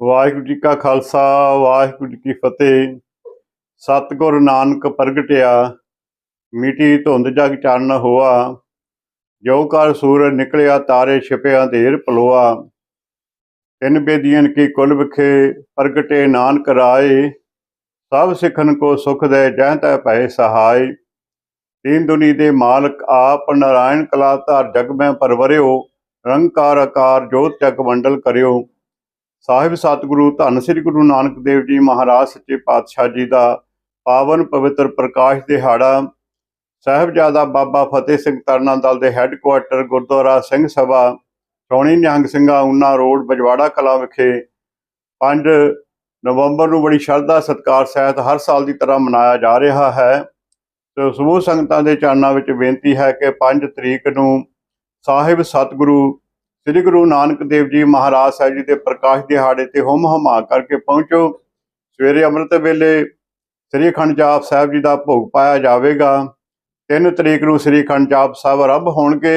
ਵਾਹਿਗੁਰੂ ਜੀ ਕਾ ਖਾਲਸਾ, ਵਾਹਿਗੁਰੂ ਜੀ ਕੀ ਫਤਿਹ। ਸਤਿਗੁਰ ਨਾਨਕ ਪ੍ਰਗਟਿਆ, ਮਿਟੀ ਧੁੰਦ ਜਗ ਚੰਨ ਹੋਆ। ਜੋ ਕਰ ਸੂਰਜ ਨਿਕਲਿਆ, ਤਾਰੇ ਛਿਪਿਆ ਅੰਧੇਰ ਪਲੋਆ ਤਿੰਨ ਬੇਦੀਆਂ ਕੀ ਕੁਲ ਵਿਖੇ, ਪ੍ਰਗਟੇ ਨਾਨਕ ਰਾਏ। ਸਭ ਸਿੱਖਨ ਕੋ ਸੁਖ ਦੇ ਜਹ ਤੈ ਭੈ ਸਹਾਈ ਤੀਨ ਦੁਨੀ ਦੇ ਮਾਲਕ ਆਪ, ਨਾਰਾਇਣ ਕਲਾ ਧਾਰ ਜਗ ਮੈਂ ਪਰਵਰਿਓ। ਰੰਕਾਰ ਆਕਾਰ ਜੋਤ ਜਗ ਮੰਡਲ ਕਰਿਓ। ਸਾਹਿਬ ਸਤਿਗੁਰੂ, ਧੰਨ ਸ੍ਰੀ ਗੁਰੂ ਨਾਨਕ ਦੇਵ ਜੀ ਮਹਾਰਾਜ, ਸੱਚੇ ਪਾਤਸ਼ਾਹ ਜੀ ਦਾ ਪਾਵਨ ਪਵਿੱਤਰ ਪ੍ਰਕਾਸ਼ ਦਿਹਾੜਾ, ਸਾਹਿਬਜ਼ਾਦਾ ਬਾਬਾ ਫਤਿਹ ਸਿੰਘ ਤਰਨਾ ਦਲ ਦੇ ਹੈੱਡਕੁਆਰਟਰ ਗੁਰਦੁਆਰਾ ਸਿੰਘ ਸਭਾ ਚੌਣੀ ਨਿਹੰਗ ਸਿੰਘਾ, ਉਨਾ ਰੋਡ, ਬਜਵਾੜਾ ਕਲਾ ਵਿਖੇ 5 ਨਵੰਬਰ ਨੂੰ ਬੜੀ ਸ਼ਰਧਾ, ਸਤਿਕਾਰ, ਸਹਿਤ ਹਰ ਸਾਲ ਦੀ ਤਰ੍ਹਾਂ ਮਨਾਇਆ ਜਾ ਰਿਹਾ ਹੈ। ਤੇ ਸਮੂਹ ਸੰਗਤਾਂ ਦੇ ਚਰਨਾਂ ਵਿੱਚ ਬੇਨਤੀ ਹੈ ਕਿ 5 ਤਰੀਕ ਨੂੰ ਸਾਹਿਬ ਸਤਿਗੁਰੂ ਸ੍ਰੀ ਗੁਰੂ ਨਾਨਕ ਦੇਵ ਜੀ ਮਹਾਰਾਜ ਸਾਹਿਬ ਜੀ ਦੇ ਪ੍ਰਕਾਸ਼ ਦਿਹਾੜੇ ਤੇ ਹੁਮ ਹੁਮਾ ਕਰਕੇ ਪਹੁੰਚੋ। ਸਵੇਰੇ ਅੰਮ੍ਰਿਤ ਵੇਲੇ ਸ੍ਰੀ ਅਖੰਡ ਜਾਪ ਸਾਹਿਬ ਜੀ ਦਾ ਭੋਗ ਪਾਇਆ ਜਾਵੇਗਾ। 3 ਤਰੀਕ ਨੂੰ ਸ੍ਰੀ ਅਖੰਡ ਜਾਪ ਸਾਹਿਬ ਆਰੰਭ ਹੋਣਗੇ।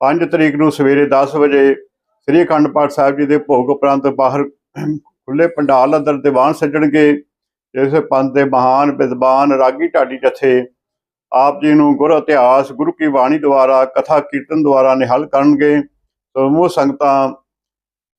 5 ਤਰੀਕ ਨੂੰ ਸਵੇਰੇ 10 ਵਜੇ ਸ੍ਰੀ ਅਖੰਡ ਪਾਠ ਸਾਹਿਬ ਜੀ ਦੇ ਭੋਗ ਉਪਰੰਤ ਬਾਹਰ ਖੁੱਲੇ ਪੰਡਾਲ ਅੰਦਰ ਦੀਵਾਨ ਸੱਜਣਗੇ, ਜਿਸ ਪੰਥ ਦੇ ਮਹਾਨ ਵਿਦਵਾਨ ਰਾਗੀ ਢਾਡੀ ਜਥੇ ਆਪ ਜੀ ਨੂੰ ਗੁਰ ਇਤਿਹਾਸ, ਗੁਰੂ ਕੀ ਬਾਣੀ ਦੁਆਰਾ, ਕਥਾ, ਕੀਰਤਨ ਦੁਆਰਾ ਨਿਹਲ ਕਰਨਗੇ। ਸਮੂਹ ਸੰਗਤਾਂ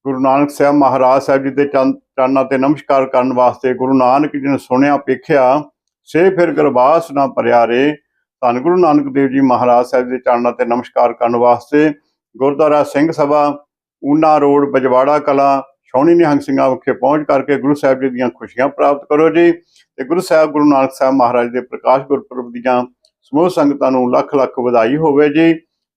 ਗੁਰੂ ਨਾਨਕ ਸਾਹਿਬ ਮਹਾਰਾਜ ਸਾਹਿਬ ਜੀ ਦੇ ਚਰਨ- ਚਰਨਾਂ ਤੇ ਨਮਸਕਾਰ ਕਰਨ ਵਾਸਤੇ ਗੁਰੂ ਨਾਨਕ ਜੀ ਨੇ ਸੁਣਿਆ ਪੇਖਿਆ ਸੇ ਫਿਰ ਗਰਬਾਸ ਨਾ ਭਰਿਆ ਰੇ। ਧੰਨ ਗੁਰੂ ਨਾਨਕ ਦੇਵ ਜੀ ਮਹਾਰਾਜ ਸਾਹਿਬ ਦੇ ਚਰਨਾਂ ਤੇ ਨਮਸਕਾਰ ਕਰਨ ਵਾਸਤੇ ਗੁਰਦੁਆਰਾ ਸਿੰਘ ਸਭਾ, ਊਨਾ ਰੋਡ, ਬਜਵਾੜਾ ਕਲਾ ਛੌਣੀ ਨਿਹੰਗ ਸਿੰਘਾਂ ਵਿਖੇ ਪਹੁੰਚ ਕਰਕੇ ਗੁਰੂ ਸਾਹਿਬ ਜੀ ਦੀਆਂ ਖੁਸ਼ੀਆਂ ਪ੍ਰਾਪਤ ਕਰੋ ਜੀ। ਤੇ ਗੁਰੂ ਸਾਹਿਬ, ਗੁਰੂ ਨਾਨਕ ਸਾਹਿਬ ਮਹਾਰਾਜ ਦੇ ਪ੍ਰਕਾਸ਼ ਗੁਰਪੁਰਬ ਦੀਆਂ ਸਮੂਹ ਸੰਗਤਾਂ ਨੂੰ ਲੱਖ ਲੱਖ ਵਧਾਈ ਹੋਵੇ ਜੀ।